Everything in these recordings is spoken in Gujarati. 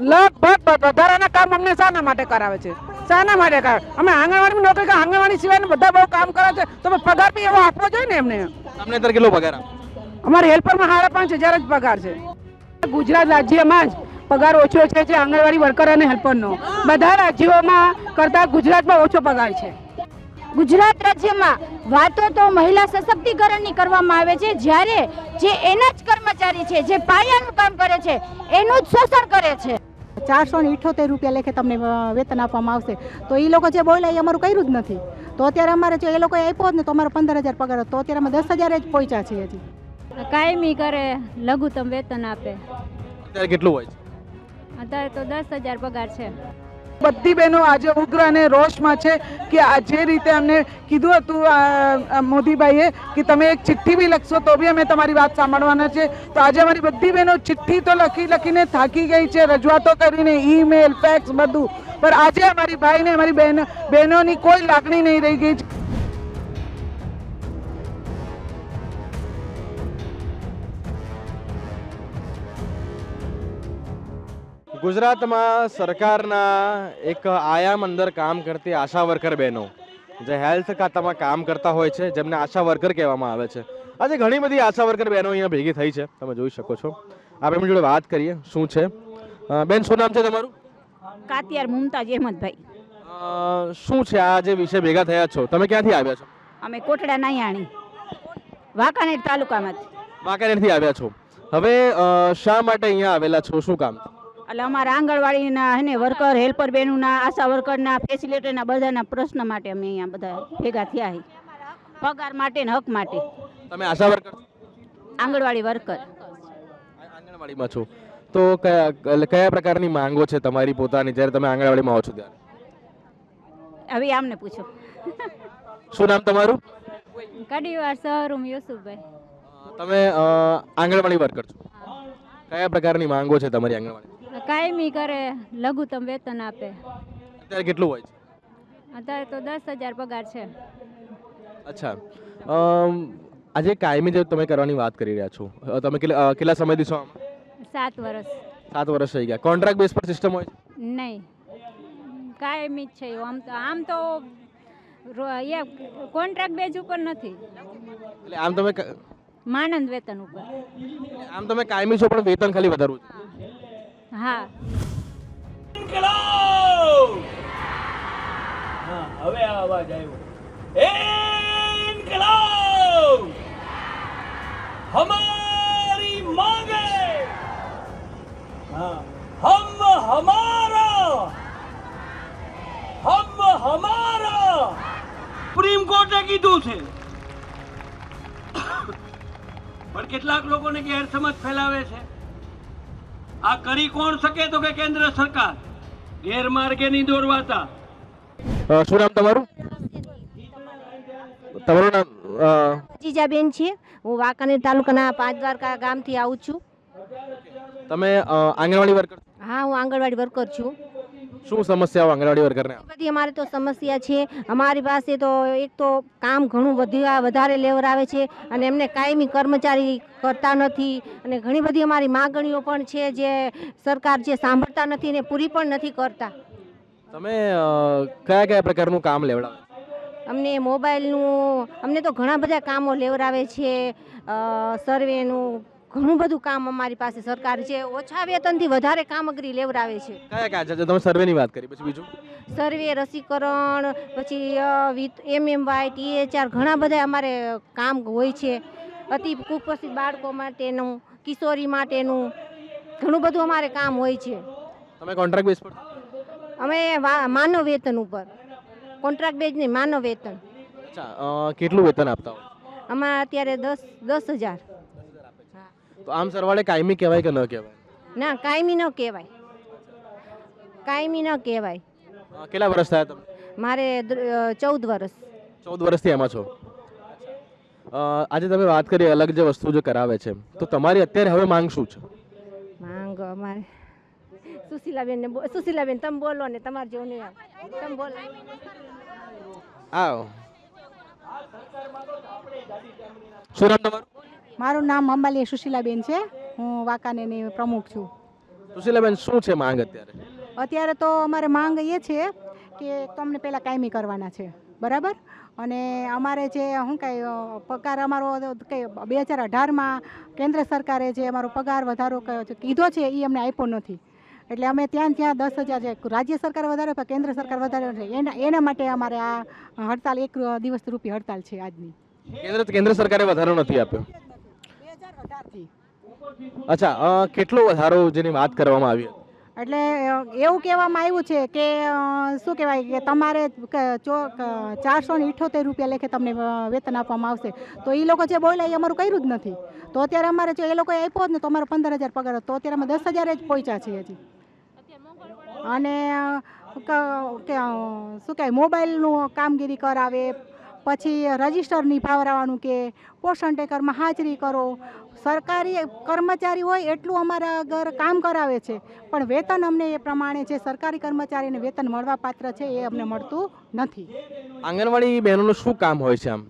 લગભગ વધારાના કામ અમને શાના માટે કરાવે છે. શાના માટે કરાવે. અમે આંગણવાડીમાં નોકરી કરે આંગણવાડી સિવાય બધા બહુ કામ કરે છે. તો પગાર બી એવો આપવો જોઈએ ને એમને. તમને અત્યારે કેટલો પગાર અમારે હેલ્પરમાં સાડા પાંચ હજાર જ પગાર છે. ગુજરાત રાજ્યમાં જ પગાર ઓછો છે જે આંગણવાડી વર્કર અને હેલ્પરનો. બધા રાજ્યોમાં કરતાં ગુજરાતમાં ઓછો પગાર છે. ગુજરાત રાજ્યમાં વાતો તો મહિલા સશક્તિકરણની કરવામાં આવે છે. જ્યારે જે એના જ કર્મચારી છે જે પાયાનું કામ કરે છે એનું જ શોષણ કરે છે. ચારસો ને ઇઠોતેર રૂપિયા લેખે તમને વેતન આપવામાં આવશે. તો એ લોકો જે બોલ્યા એ અમારું કર્યું જ નથી. તો અત્યારે અમારે જો એ લોકોએ આપ્યો જ ને તો અમારે પંદર હજાર પગાર તો અત્યારે અમે દસ હજાર જ પહોંચ્યા છીએ હજી. કાયમી કરે લઘુત્તમ વેતન આપે. અત્યારે કેટલું હોય છે? અત્યારે તો દસ હજાર પગાર છે. બધી બહેનો આજે ઉગ્ર અને રોષમાં છે કે આ જે રીતે અમને કીધું હતું મોદીભાઈએ કે તમે એક ચિઠ્ઠી બી લખશો તો બી અમે તમારી વાત સાંભળવાના છે. તો આજે અમારી બધી બહેનો ચિઠ્ઠી તો લખી લખીને થાકી ગઈ છે, રજૂઆતો કરીને ઈમેલ ફેક્સ બધું. પણ આજે અમારી ભાઈને, અમારી બહેન બહેનોની કોઈ લાગણી નહીં રહી ગઈ. છે ગુજરાતમાં સરકારના એક આયામ અંદર કામ કરતી આશા વર્કર બહેનો જે હેલ્થ ખાતામાં કામ કરતા હોય છે જેમને આશા વર્કર કહેવામાં આવે છે. આજે ઘણી બધી આશા વર્કર બહેનો અહીંયા ભેગી થઈ છે. તમે જોઈ શકો છો. આપણે એમની જોડે વાત કરીએ શું છે? બેન શું નામ છે તમારું? કાતિયાર મુમતાજ અહેમદભાઈ. શું છે આ જે વિષય ભેગા થયા છો? તમે ક્યાંથી આવ્યા છો? અમે કોટડા નાયાણી વાંકાનેર તાલુકામાંથી. વાંકાનેરથી આવ્યા છો. હવે શા માટે અહીંયા આવેલા છો? શું કામ? એટલે અમારા આંગણવાડીના હે ને વર્કર હેલ્પર બહેનોના આશા વર્કરના ફેસિલિટીના બધાના પ્રશ્ન માટે અમે અહીંયા બધા ભેગા થયા છીએ પગાર માટે ને હક માટે. તમે આશા વર્કર આંગણવાડી વર્કર આંગણવાડીમાં છો. તો કયા કયા પ્રકારની માંગો છે તમારી પોતાની જ્યારે તમે આંગણવાડીમાં આવો છો ત્યારે? હવે આમને પૂછો. શું નામ તમારું? કડીવાર શહરૂમ યુસુફભાઈ. તમે આંગણવાડી વર્કર છો. કયા પ્રકારની માંગો છે તમારી આંગણવાડી કાયમી કરે લઘુત્તમ વેતન આપે. અત્યારે કેટલું હોય છે? અત્યારે તો દસ હજાર પગાર છે. અચ્છા. આજે કાયમી જે તમે કરવાની વાત કરી રહ્યા છો. તમે કેટલા સમયથી છો સાત વર્ષ સાત વર્ષ થઈ ગયા. કોન્ટ્રાક્ટ બેઝ પર સિસ્ટમ હોય છે? નહીં. કાયમી જ છે આમ તો આમ તો એ કોન્ટ્રાક્ટ બેઝ ઉપર નથી. એટલે આમ તમે માનંદ વેતન ઉપર. આમ તમે કાયમી છો પણ વેતન ખાલી વધારવું છે. હા. હા હવે આ અવાજ આવ્યો. એ ઇનકલાબ હમારા કરી કોણ શકે તો કે કેન્દ્ર સરકાર? ગેરમાર્ગે નહીં દોરવાતા શું નામ તમારું? તમારું નામ જીજાબેન છે. હું વાંકાનેર તાલુકાના પાંચ દ્વારકા ગામથી આવું છું. તમે આંગણવાડી વર્કર હા હું આંગણવાડી વર્કર છું. શું સમસ્યાઓ આંગણવાડી વર્કરને? બધી અમારે તો સમસ્યા છે. અમારી પાસે તો એક તો કામ ઘણું વધ્યા વધારે લેવરાવે છે અને એમને કાયમી કર્મચારી કરતા નથી અને ઘણી બધી અમારી માગણીઓ પણ છે જે સરકાર જે સાંભળતા નથી ને પૂરી પણ નથી કરતા. તમે કયા કયા પ્રકારનું કામ લેવડાવે? અમને મોબાઈલનું અમને તો ઘણા બધા કામો લેવરાવે છે. સર્વેનું ઘણું બધું કામ અમારી પાસે સરકાર છે. ઓછા વેતનથી વધારે કામગીરી લેવડાવે છે. કયા કયા તમે સર્વેની વાત કરી પછી બીજું? સર્વે રસીકરણ પછી એમ એમ વાય ટીએચઆર ઘણા બધા અમારે કામ હોય છે. અતિ કુપોષિત બાળકો માટેનું કિશોરી માટેનું ઘણું બધું અમારે કામ હોય છે. તમે કોન્ટ્રાક્ટ બેઝ પર? અમે માનવ વેતન ઉપર. કોન્ટ્રાક્ટ બેઝ નહીં માનવ વેતન. અચ્છા કેટલું વેતન આપતા અમારે અત્યારે દસ દસ હજાર. તો આમ સરવાળે કાયમી કહેવાય કે ન કહેવાય? ના કાયમી ન કહેવાય. કાયમી ન કહેવાય. કેટલા વર્ષ થયા તમે મારે ચૌદ વર્ષ. ચૌદ વર્ષથી એમાં છો. આજે તમે વાત કરી અલગ જે વસ્તુ જે કરાવે છે તો તમારી અત્યારે હવે માંગ શું છે? માંગ અમારે સુશીલાબેન ને સુશીલાબેન તમે બોલો ને તમારે જેવું નહીં આવે. તમે બોલો. આવો. શું નામ તમારું? મારું નામ અંબાલી સુશીલાબેન છે. હું વાંકાનેરની પ્રમુખ છું. સુશીલાબેન શું છે માંગ અત્યારે? અત્યારે તો અમારે માંગ એ છે કે તમને પહેલાં કાયમી કરવાના છે. બરાબર? અને અમારે જે શું કાંઈ પગાર અમારો કંઈ બે હજાર અઢારમાં કેન્દ્ર સરકારે જે અમારો પગાર વધારો કયો છે કીધો છે એ અમને આપ્યો નથી. એટલે અમે ત્યાં ત્યાં દસ હજાર જે રાજ્ય સરકાર વધારે પણ કેન્દ્ર સરકાર વધારે છે એના એના માટે અમારે આ હડતાલ એક દિવસ રૂપી હડતાલ છે આજની. કેન્દ્ર કેન્દ્ર સરકારે વધારો નથી આપ્યો? અઢારથી અચ્છા કેટલો વધારો જેની વાત કરવામાં આવી? એટલે એવું કહેવામાં આવ્યું છે કે શું કહેવાય કે તમારે ચો ચારસો ને ઇઠોતેર રૂપિયા લેખે તમને વેતન આપવામાં આવશે. તો એ લોકો જે બોલ્યા એ અમારું કર્યું જ નથી. તો અત્યારે અમારે જો એ લોકોએ આપ્યો જ ને તો અમારે પંદર હજાર પગાર તો અત્યારે અમે દસ હજાર જ પહોંચ્યા છીએ હજી. અને શું કહેવાય મોબાઈલનું કામગીરી કરાવે પછી રજિસ્ટરની ફાવરાવાનું કે પોષણ ટેકરમાં હાજરી કરો. સરકારી કર્મચારી હોય એટલું અમારા આગળ કામ કરાવે છે. પણ વેતન અમને એ પ્રમાણે જે સરકારી કર્મચારીને વેતન મળવા પાત્ર છે એ અમને મળતું નથી. આંગણવાડી બહેનોનું શું કામ હોય છે આમ?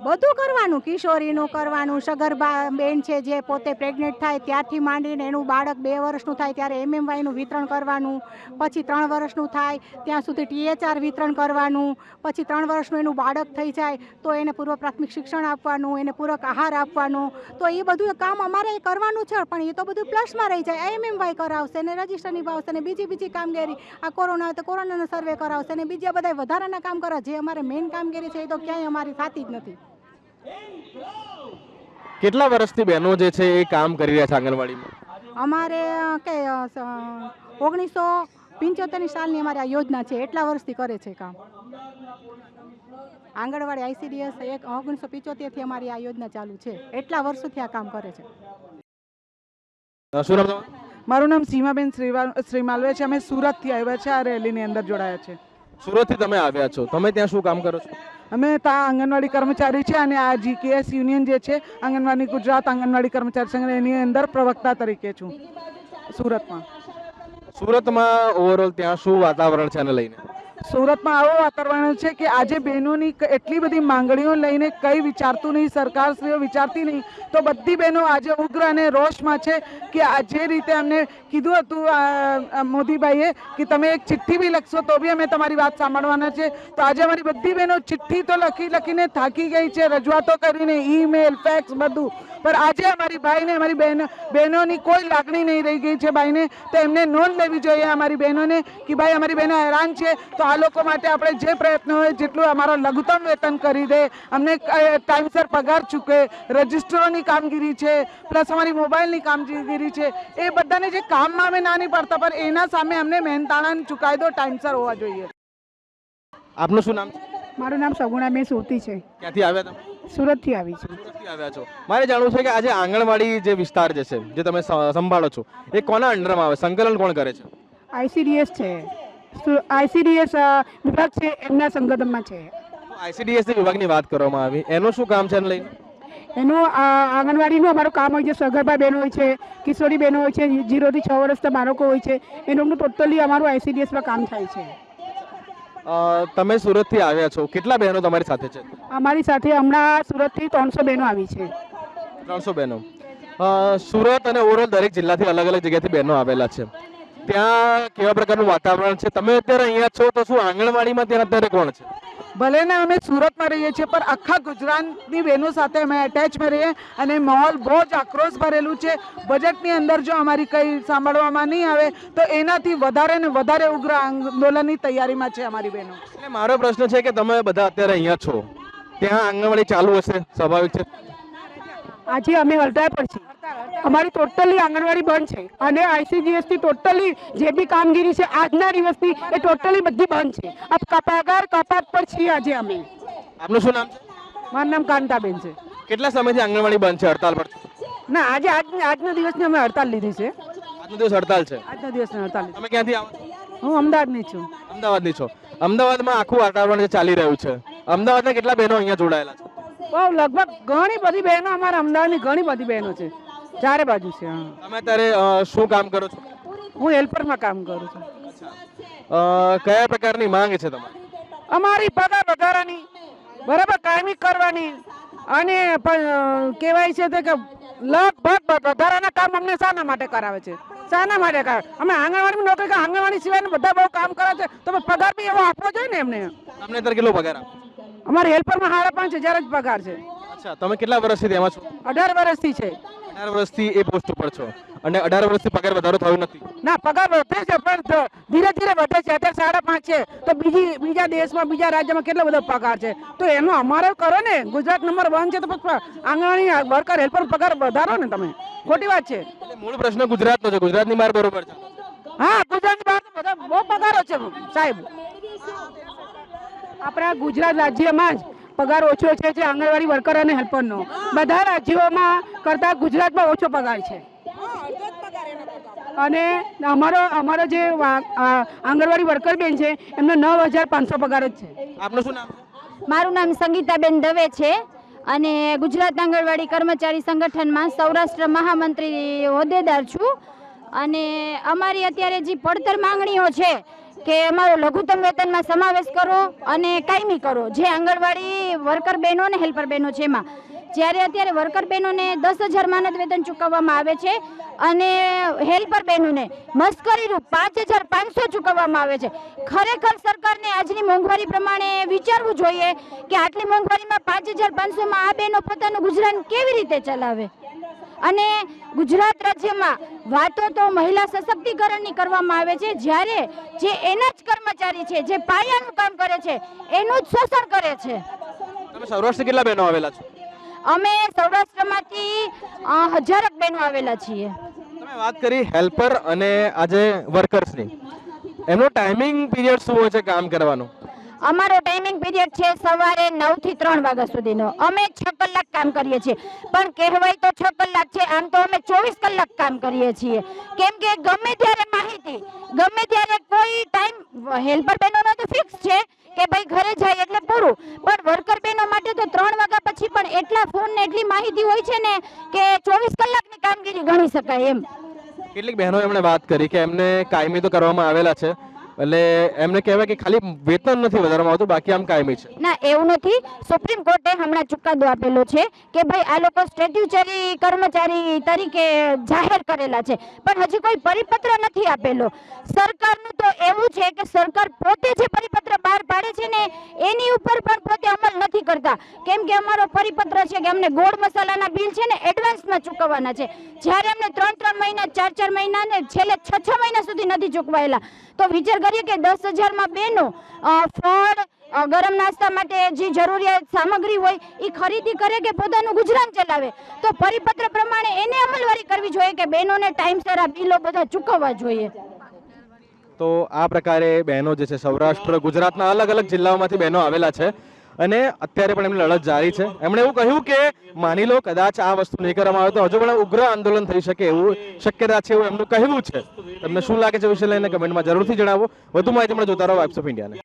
બધું કરવાનું, કિશોરીનું કરવાનું, સગર્ભા બેન છે જે પોતે પ્રેગ્નેન્ટ થાય ત્યારથી માંડીને એનું બાળક બે વર્ષનું થાય ત્યારે એમએમવાયનું વિતરણ કરવાનું, પછી ત્રણ વર્ષનું થાય ત્યાં સુધી ટીએચઆર વિતરણ કરવાનું, પછી ત્રણ વર્ષનું એનું બાળક થઈ જાય તો એને પૂર્વ પ્રાથમિક શિક્ષણ આપવાનું, એને પૂરક આહાર આપવાનો. તો એ બધું કામ અમારે કરવાનું છે, પણ એ તો બધું પ્લસમાં રહી જાય. એમએમવાય કરાવશે ને રજિસ્ટર નિભાવશે ને બીજી બીજી કામગીરી, આ કોરોના હોય તો કોરોનાનો સર્વે કરાવશે ને બીજા બધા વધારાના કામ કરાવે જે અમારે મેઇન કામગીરી છે એ તો ક્યાંય અમારી થતી જ નથી. કેટલા વર્ષથી બહેનો જે છે એ કામ કરી રહ્યા છે આંગણવાડીમાં? અમારે કે ઓગણીસો પંચોતેરની સાલની અમારી આ યોજના છે એટલા વર્ષથી કરે છે કામ. આંગણવાડી આઈસીડીએસ એક ઓગણીસો પિચોતેરથી અમારી આ યોજના ચાલુ છે એટલા વર્ષોથી આ કામ કરે છે? મારું નામ સીમાબેન શ્રીવાલ શ્રીમાલવે છે અમે સુરતથી આવ્યા છે આ રેલીની અંદર જોડાયા છે. સુરતથી તમે આવ્યા છો તમે ત્યાં શું કામ કરો છો? અમે ત્યાં આંગણવાડી કર્મચારી છે અને આ જીકેએસ યુનિયન જે છે, આંગણવાડી ગુજરાત આંગણવાડી કર્મચારી સંઘ એની અંદર પ્રવક્તા તરીકે છું. સુરતમાં. સુરતમાં ઓવરઓલ ત્યાં શું વાતાવરણ છે આને લઈને? સુરતમાં આવો વાતાવરણ છે કે આજે બહેનોની એટલી બધી માંગણીઓ લઈને કંઈ વિચારતું નહીં, સરકારશ્રીઓ વિચારતી નહીં, તો બધી બહેનો આજે ઉગ્ર અને રોષમાં છે કે જે રીતે અમને કીધું હતું મોદીભાઈએ કે તમે એક ચિઠ્ઠી બી લખશો તો બી અમે તમારી વાત સાંભળવાના છે. તો આજે અમારી બધી બહેનો ચિઠ્ઠી તો લખી, લખીને થાકી ગઈ છે, રજૂઆતો કરીને ઈમેલ, ફેક્સ બધું. પણ આજે અમારી ભાઈને, અમારી બહેનો, બહેનોની કોઈ લાગણી નહીં રહી ગઈ છે ભાઈને. તો એમને નોંધ લેવી જોઈએ અમારી બહેનોને કે ભાઈ, અમારી બહેનો હેરાન છે, તો આ લોકો માટે આપણે જે પ્રયત્ન હોય જેટલું અમારો લઘુત્તમ વેતન કરી દે અમને ટાઈમસર પગાર ચૂકે રજિસ્ટરોની કામગીરી છે પ્લસ અમારી મોબાઈલની કામગીરી છે એ બધાને જે કામમાં અમે નાની પડતા પણ એના સામે અમને મહેનતાણાનો ચુકાયદો ટાઈમસર હોવા જોઈએ. આપનું શું નામ છે? મારું નામ સગુણાબેન સુરતી છે. ક્યાંથી આવ્યા તમે? સુરતથી આવી છું. સુરતથી આવ્યા છો. મારે જાણવું છે કે આજે આંગણવાડી જે વિસ્તાર જે છે જે તમે સંભાળો છો એ કોના અંડરમાં આવે? સંકલન કોણ કરે છે? આઈસીડીએસ છે. આઈસીડીએસ વિભાગ છે એમના સંગઠનમાં છે? આઈસીડીએસ વિભાગની વાત કરવામાં આવી. એનું શું કામ છે લઈને? એનું આ આંગણવાડીનું અમારું કામ હોય છે સગર્ભા બહેનો હોય છે કિશોરી બહેનો હોય છે જીરોથી છ વર્ષના બાળકો હોય છે એનું ટોટલી અમારું આઈસીડીએસમાં કામ થાય છે. તમે સુરતથી આવ્યા છો. કેટલા બહેનો તમારી સાથે છે? અમારી સાથે હમણાં સુરતથી ત્રણસો બહેનો આવી છે. ત્રણસો બહેનો. સુરત અને ઓવરઓલ દરેક જિલ્લાથી અલગ અલગ જગ્યાથી બહેનો આવેલા છે. ત્યાં કેવા પ્રકારનું વાતાવરણ છે? તમે અત્યારે અહીંયા છો તો શું આંગણવાડીમાં ત્યાં અત્યારે કોણ છે? ભલે ને અમે સુરતમાં રહીએ છીએ પણ આખા ગુજરાતની બહેનો સાથે અમે એટેચમાં રહીએ અને માહોલ બહુ જ આક્રોશ ભરેલું છે. બજેટની અંદર જો અમારી કંઈ સાંભળવામાં નહીં આવે તો એનાથી વધારે ને વધારે ઉગ્ર આંદોલનની તૈયારીમાં છે અમારી બહેનો. એટલે મારો પ્રશ્ન છે કે તમે બધા અત્યારે અહીંયા છો. ત્યાં આંગણવાડી ચાલુ હશે સ્વાભાવિક છે. આજે અમે હડતાળ પર છીએ. અમારી ટોટલી આંગણવાડી બંધ છે અને આઈસીજીએસની ટોટલી જે બી કામગીરી છે આજના દિવસની એ ટોટલી બધી બંધ છે. આ કપાગાર કપાત પર છીએ આજે અમે. આપનું શું નામ છે? મારું નામ કાંતાબેન છે. કેટલા સમયથી આંગણવાડી બંધ છે હડતાલ પર? ના આજે આજ આજના દિવસની અમે હડતાલ લીધી છે. આજનો દિવસ હડતાલ છે. આજના દિવસની હડતાલ તમે ક્યાંથી આવો હું અમદાવાદની છું. અમદાવાદની છો. અમદાવાદમાં આખું વાતાવરણ ચાલી રહ્યું છે. અમદાવાદના કેટલા બહેનો અહીંયા જોડાયેલા છે? બહુ લગભગ ઘણી બધી બહેનો અમારા અમદાવાદની ઘણી બધી બહેનો છે. ચારે બાજુ છે હા. તમે અત્યારે શું કામ કરો છો? હું હેલ્પરમાં કામ કરું છું. કયા પ્રકારની માંગ છે તમારી? અમારી પગાર વધારાની બરાબર કાયમી કરવાની અને પણ કહેવાય છે કે લગભગ વધારાના કામ અમને શાના માટે કરાવે છે. શાના માટે કરાવે. અમે આંગણવાડીમાં નોકરી કરે આંગણવાડી સિવાય બધા બહુ કામ કરે છે. તો પગાર બી એવો આપવો જોઈએ ને એમને? તમને અત્યારે કેટલો પગાર આપે અમારે હેલ્પરમાં સાડા પાંચ હજાર જ પગાર છે. અચ્છા તમે કેટલા વર્ષથી તેમાં છો? અઢાર વર્ષથી છે. અઢાર વર્ષથી એ પોસ્ટ ઉપર છો. અને અઢાર વર્ષથી પગાર વધારો થયો નથી? ના પગાર વધે છે પણ ધીરે ધીરે વધે છે. અત્યારે સાડા પાંચ છે. તો બીજી બીજા દેશમાં બીજા રાજ્યમાં કેટલો બધો પગાર છે? તો એનો અમારે કરો ને. ગુજરાત નંબર વન છે તો આંગણવાડી વર્કર હેલ્પર પગાર વધારો ને તમે. ખોટી વાત છે. મૂળ પ્રશ્ન ગુજરાતનો છે. ગુજરાતની માર બરોબર છે. હા ગુજરાતની બહાર બધા બહુ પગારો છે સાહેબ. આપણા ગુજરાત રાજ્યમાં જ પગાર ઓછો છે જે આંગણવાડી વર્કર અને હેલ્પરનો. બધા રાજ્યોમાં કરતાં ગુજરાતમાં ઓછો પગાર છે. અને અમારો અમારો જે આંગણવાડી વર્કર બેન છે એમનો નવ હજાર પાંચસો પગાર જ છે. આપનું શું નામ? છે મારું નામ સંગીતાબેન દવે છે અને ગુજરાત આંગણવાડી કર્મચારી સંગઠનમાં સૌરાષ્ટ્ર મહામંત્રી હોદ્દેદાર છું. અને અમારી અત્યારે જે પડતર માંગણીઓ છે કે અમારો લઘુત્તમ વેતનમાં સમાવેશ કરો અને કાયમી કરો. જે આંગણવાડી વર્કર બહેનો અને હેલ્પર બહેનો છે એમાં. જ્યારે અત્યારે વર્કર બહેનોને દસ હજાર માનદ વેતન ચૂકવવામાં આવે છે અને હેલ્પર બહેનોને મસ્કરીરૂપ પાંચ હજાર પાંચસો ચૂકવવામાં આવે છે. ખરેખર સરકારને આજની મોંઘવારી પ્રમાણે વિચારવું જોઈએ કે આટલી મોંઘવારીમાં પાંચ હજાર પાંચસોમાં આ બહેનો પોતાનું ગુજરાન કેવી રીતે ચલાવે? અને ગુજરાત રાજ્યમાં વાતો તો મહિલા સશક્તિકરણની કરવામાં આવે છે. જ્યારે જે એના જ કર્મચારી છે જે પાયાનું કામ કરે છે એનું જ શોષણ કરે છે. તમે સૌરાષ્ટ્ર કેટલા બહેનો આવેલા છો? અમે સૌરાષ્ટ્રમાંથી હજારક બહેનો આવેલા છીએ. તમે વાત કરી હેલ્પર અને આજે વર્કર્સની. એમનો ટાઈમિંગ પીરિયડ શું હોય છે કામ કરવાનો? અમારો ટાઈમિંગ પીરિયડ છે સવારે નવથી ત્રણ વાગ્યા સુધીનો. અમે છ કલાક કામ કરીએ છીએ. પણ કહેવાય તો છ કલાક છે, આમ તો અમે ચોવીસ કલાક કામ કરીએ છીએ. કેમ કે ગમે ત્યારે માહિતી, ગમે ત્યારે કોઈ ટાઈમ હેલ્પર બહેનોનો તો ફિક્સ છે કે ભાઈ ઘરે જાય એટલે પૂરું. પણ વર્કર બહેનો માટે તો ત્રણ વાગ્યા પછી પણ એટલા ફોન ને એટલી માહિતી હોય છે ને કે ચોવીસ કલાકની કામગીરી ગણી શકાય એમ. કેટલીક બહેનો એમણે વાત કરી કે એમને કાયમી તો કરવામાં આવેલા છે એટલે એમને કહેવાય કે ખાલી વેતન નથી વધારવામાં આવતું, બાકી આમ કાયમી છે. ના, એવું નથી. સુપ્રીમ કોર્ટે હમણાં ચુકાદો આપેલો છે કે ભાઈ આ લોકો સ્ટેટ્યુચરી કર્મચારી તરીકે જાહેર કરેલા છે. પણ હજી કોઈ પરિપત્ર નથી આપેલો. સરકારનું તો એવું છે કે સરકાર પોતે જે પરિપત્ર બહાર પાડે છે ને, એની ઉપર પણ પોતે અમલ નથી કરતા. કેમ કે અમારો પરિપત્ર છે કે અમને ગોળ મસાલાના બિલ છે ને એડવાન્સમાં ચૂકવવાના છે. જ્યારે અમને ત્રણ ત્રણ મહિના, ચાર ચાર મહિના ને છેલ્લે છ છ મહિના સુધી નથી ચૂકવાયેલા. તો વિચાર કરીએ કે દસ હજારમાં બેનો ફળ ગરમ નાસ્તા માટે જે જરૂરિયાત સામગ્રી હોય એ ખરીદી કરે કે પોતાનું ગુજરાન ચલાવે? તો પરિપત્ર પ્રમાણે એને અમલવારી કરવી જોઈએ કે બહેનોને ટાઈમસર આ બિલો બધા ચૂકવવા જોઈએ? તો આ પ્રકારે બહેનો જે છે સૌરાષ્ટ્ર, ગુજરાતના અલગ અલગ જિલ્લાઓમાંથી બહેનો આવેલા છે. અને અત્યારે પણ એમની લડત જારી છે. એમણે એવું કહ્યું કે, માની લો, કદાચ આ વસ્તુ નહીં કરવામાં આવે તો હજુ પણ ઉગ્ર આંદોલન થઈ શકે એવું શક્યતા છે એવું એમનું કહેવું છે. તમને શું લાગે છે વિશે લઈને કમેન્ટમાં જરૂરથી જણાવો. વધુ માહિતી મળે જોતા રહો વાઇબ્સ ઓફ ઇન્ડિયાને